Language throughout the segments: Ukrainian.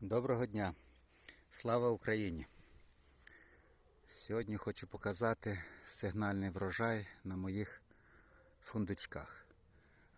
Доброго дня! Слава Україні! Сьогодні хочу показати сигнальний врожай на моїх фундучках.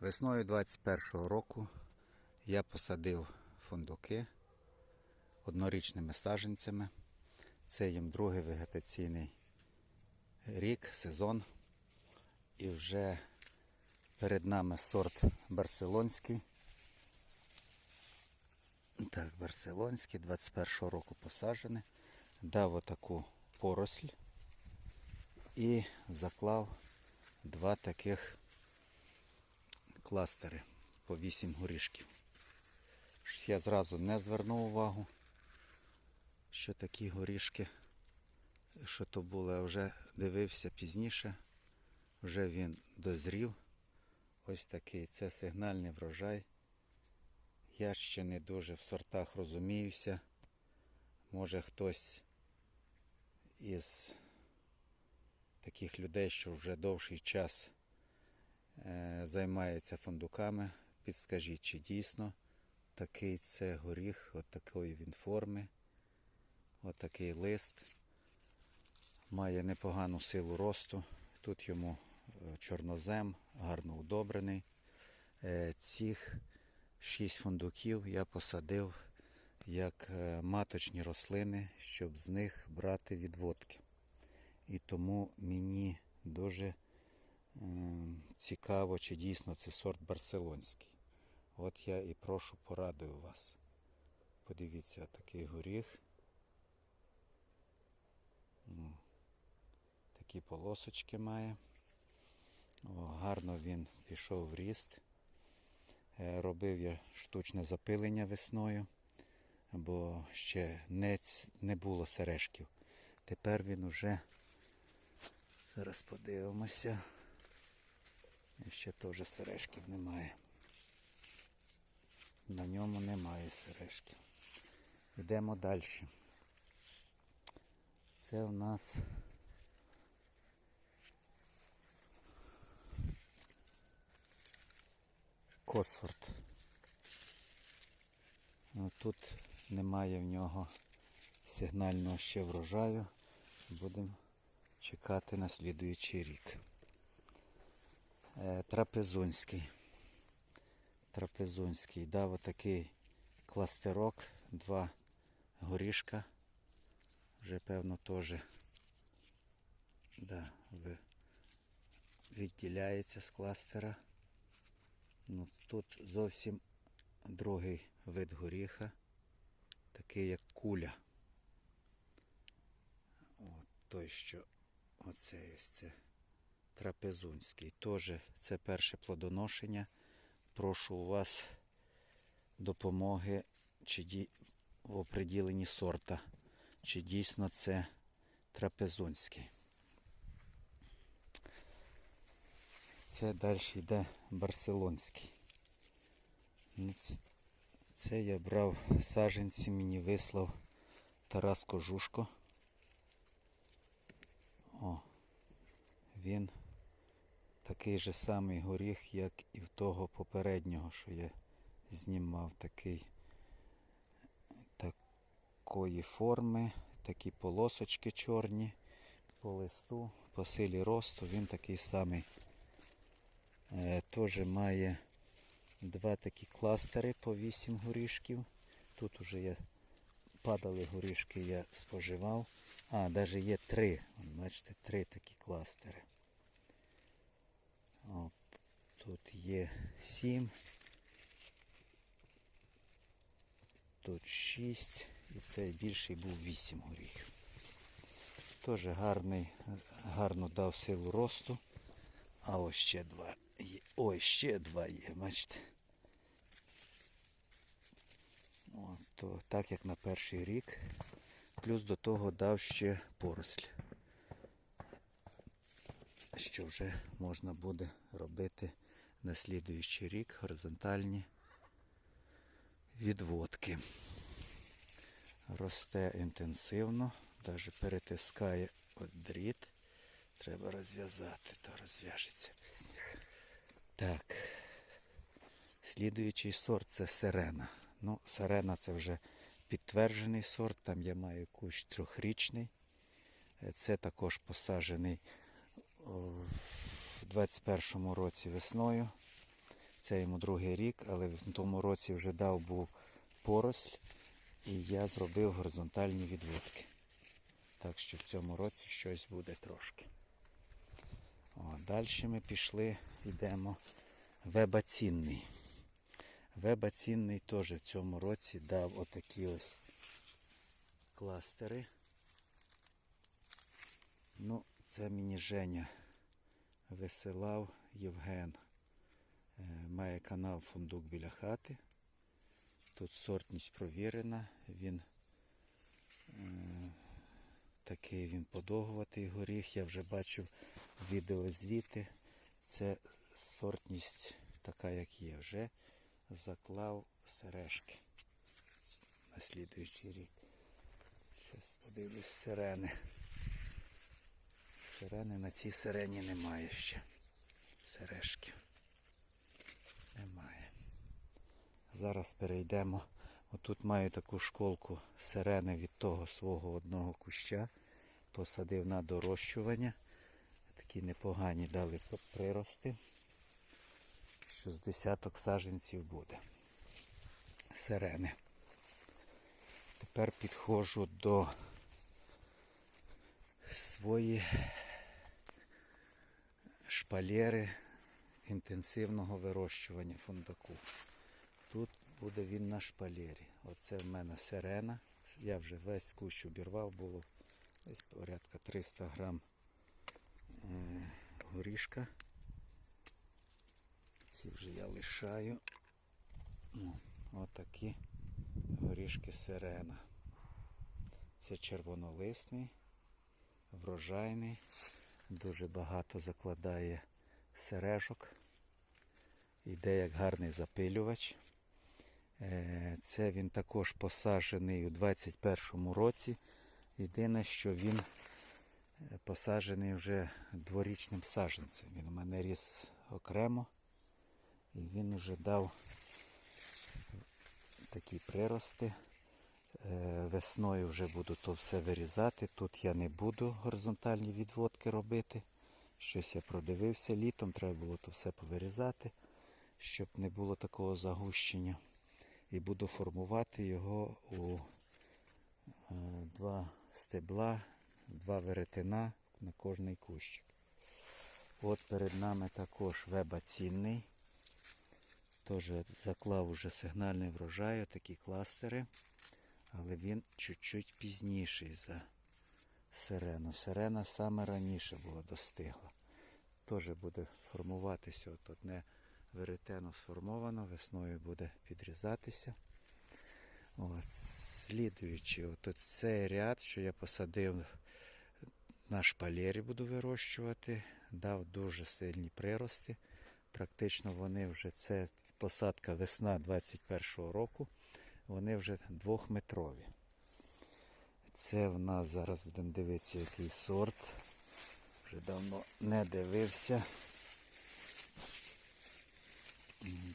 Весною 21-го року я посадив фундуки однорічними саджанцями. Це їм другий вегетаційний рік, сезон. І вже перед нами сорт барселонський. Так, барселонський, 21-го року посаджений. Дав отаку поросль і заклав два таких кластери по 8 горішків. Я зразу не звернув увагу, що такі горішки, що то було, а вже дивився пізніше, вже він дозрів. Ось такий. Це сигнальний врожай. Я ще не дуже в сортах розуміюся. Може хтось із таких людей, що вже довший час е, займається фундуками, підскажіть, чи дійсно такий це горіх, от такої він форми, от такий лист. Має непогану силу росту. Тут йому е, чорнозем, гарно удобрений. Е, Цих Шість фундуків я посадив як е, маточні рослини, щоб з них брати відводки. І тому мені дуже е, цікаво, чи дійсно це сорт барселонський. От я і прошу поради у вас. Подивіться, такий горіх. Такі полосочки має. О, гарно він пішов в ріст. Е, Робив я штучне запилення весною, бо ще не, не було сережків. Тепер він уже, зараз подивимося, ще теж сережків немає. На ньому немає сережків. Йдемо далі. Це у нас Косфорд. Ну, Тут немає в нього сигнального ще врожаю. Будемо чекати на слідуючий рік. Е, Трапезунський. Трапезунський. Дав отакий кластерок, два горішка. Вже певно теж да, відділяється з кластера. Ну, тут зовсім другий вид горіха, такий як куля. От той, що оцей ось це трапезунський. Теж це перше плодоношення. Прошу у вас допомоги чи ді... в оприділенні сорта, чи дійсно це трапезунський. Це далі йде барселонський. Ну, Це я брав саженці, мені вислав Тарас Кожушко. О, він такий же самий горіх, як і в того попереднього, що я знімав такий такої форми, такі полосочки чорні по листу, по силі росту, він такий самий. Е, Теж має два такі кластери по 8 горішків. Тут уже я падали горішки, я споживав. А, навіть є три. Бачите, три такі кластери. О, тут є 7. Тут 6. І цей більший був 8 горіхів. Теж гарний, гарно дав силу росту. А ось ще два є. Ой, ще два є, бачите. О, то так як на перший рік. Плюс до того дав ще поросль. Що вже можна буде робити на слідуючий рік горизонтальні відводки. Росте інтенсивно, навіть перетискає от дріт. Треба розв'язати, то розв'яжеться. Так. Слідуючий сорт це сирена. Ну, сирена це вже підтверджений сорт, там я маю кущ трьохрічний. Е, Це також посаджений в 21-му році весною. Це йому другий рік, але в тому році вже дав був поросль, і я зробив горизонтальні відводки. Так що в цьому році щось буде трошки. Далі ми пішли, йдемо. Вебацінний. Вебацінний теж в цьому році дав отакі ось кластери. Ну, це мені Женя висилав Євген. Е, Має канал Фундук біля хати. Тут сортність провірена. Він е, такий він подовгуватий горіх. Я вже бачив відеозвіти. Це сортність така, як є. Вже заклав сережки на слідуючий рік. Зараз подивлюсь сирени. Сирени на цій сирені немає ще. Сережки. Немає. Зараз перейдемо. Отут маю таку школку сирени від того свого одного куща. Посадив на дорощування. Такі непогані дали прирости. Що з десяток саженців буде. Сирени. Тепер підходжу до свої шпалери інтенсивного вирощування фундаку. Тут буде він на шпалері. Оце в мене сирена. Я вже весь кущ обірвав, було десь порядка 300 грам е, горішка. Ці вже я лишаю. Отакі горішки сирена. Це червонолисний, врожайний, дуже багато закладає сережок. Йде як гарний запилювач. Е, Це він також посаджений у 21-му році. Єдине, що він е, посаджений вже дворічним саджанцем. Він у мене ріс окремо. І він вже дав такі прирости. Е, Весною вже буду то все вирізати. Тут я не буду горизонтальні відводки робити. Щось я продивився літом, треба було то все повирізати, щоб не було такого загущення. І буду формувати його у е, два стебла, два веретена на кожний кущик. От перед нами також веба цінний. Теж заклав уже сигнальний врожай, такі кластери. Але він чуть-чуть пізніший за сирену. Сирена саме раніше була достигла. Теж буде формуватися от одне веретено сформовано, весною буде підрізатися. От, слідуючи, от цей ряд, що я посадив на шпалері, буду вирощувати, дав дуже сильні прирости. Практично вони вже це посадка весна 21-го року, вони вже двохметрові. Це в нас зараз будемо дивитися, який сорт. Вже давно не дивився.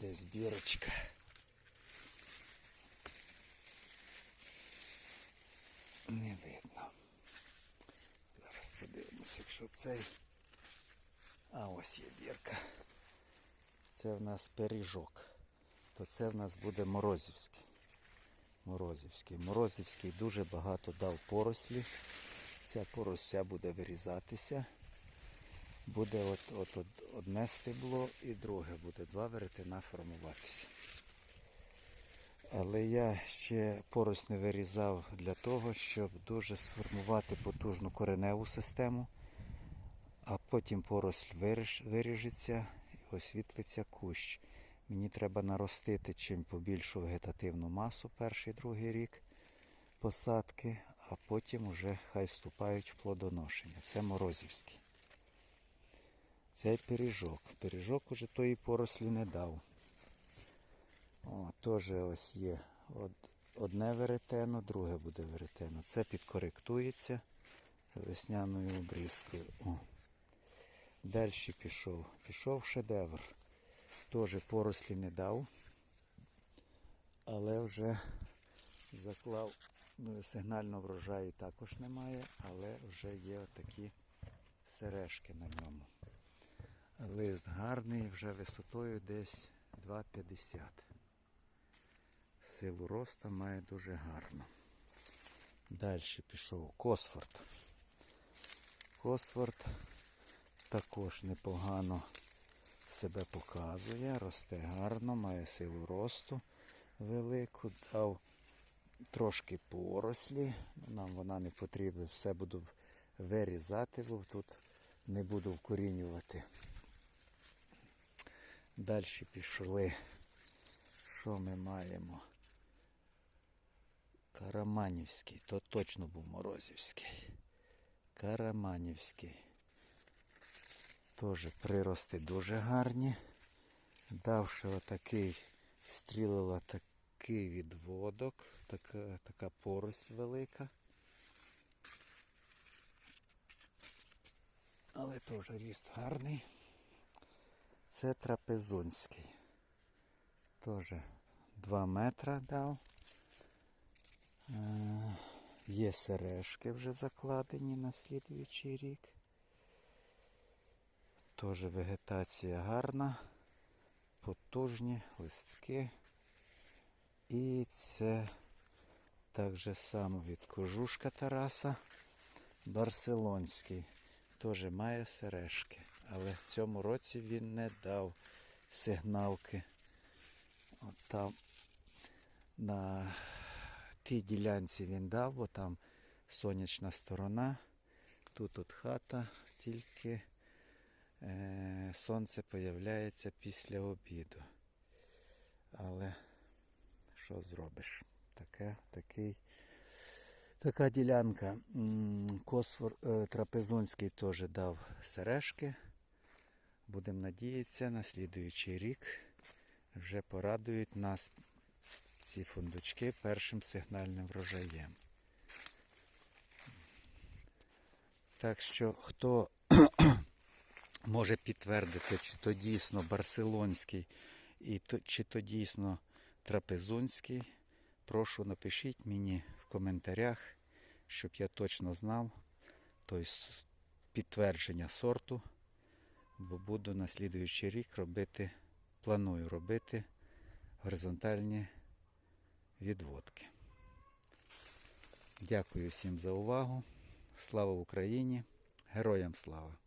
Де збірочка. Не видно. Зараз подивимося, якщо цей. А ось є бірка. Це в нас пиріжок. То це в нас буде Морозівський. Морозівський. Морозівський дуже багато дав порослі. Ця порося буде вирізатися. Буде от, от, одне стебло і друге буде два веретена формуватися. Але я ще порось не вирізав для того, щоб дуже сформувати потужну кореневу систему, а потім поросль виріжеться і освітлиться кущ. Мені треба наростити чим побільшу вегетативну масу перший другий рік посадки, а потім уже хай вступають в плодоношення. Це морозівський. Цей пиріжок. Пиріжок уже тої порослі не дав. О, Теж ось є одне веретено, друге буде веретено. Це підкоректується весняною обрізкою. О. Далі пішов. Пішов шедевр. Теж порослі не дав. Але вже Заклав ну, сигнального врожаю також немає, але вже є такі сережки на ньому. Лист гарний, вже висотою десь 2,50. Силу росту має дуже гарно. Далі пішов Косфорд. Косфорд також непогано себе показує, росте гарно, має силу росту велику, дав трошки порослі. Нам вона не потрібна, все буду вирізати, бо тут не буду вкорінювати. Далі пішли. Що ми маємо? Караманівський, то точно був Морозівський. Караманівський. Теж прирости дуже гарні. Давши отакий, стрілила такий відводок, така, така поросль велика. Але теж ріст гарний. Це трапезунський. Теж 2 метра дав. Е, Є сережки вже закладені на слідуючий рік. Теж вегетація гарна, потужні листки. І це так же само від кожушка Тараса. Барселонський. Теж має сережки. Але в цьому році він не дав сигналки. От там на тій ділянці він дав, бо там сонячна сторона. Тут от хата, тільки е, сонце появляється після обіду. Але що зробиш? Таке, такий, така ділянка. Косфор е, трапезунський теж дав сережки. Будемо надіятися, на слідуючий рік вже порадують нас ці фундучки першим сигнальним врожаєм. Так що хто може підтвердити, чи то дійсно барселонський і то, чи то дійсно трапезунський, прошу напишіть мені в коментарях, щоб я точно знав тобто підтвердження сорту, бо буду на слідуючий рік робити, планую робити горизонтальні відводки. Дякую всім за увагу. Слава Україні! Героям слава!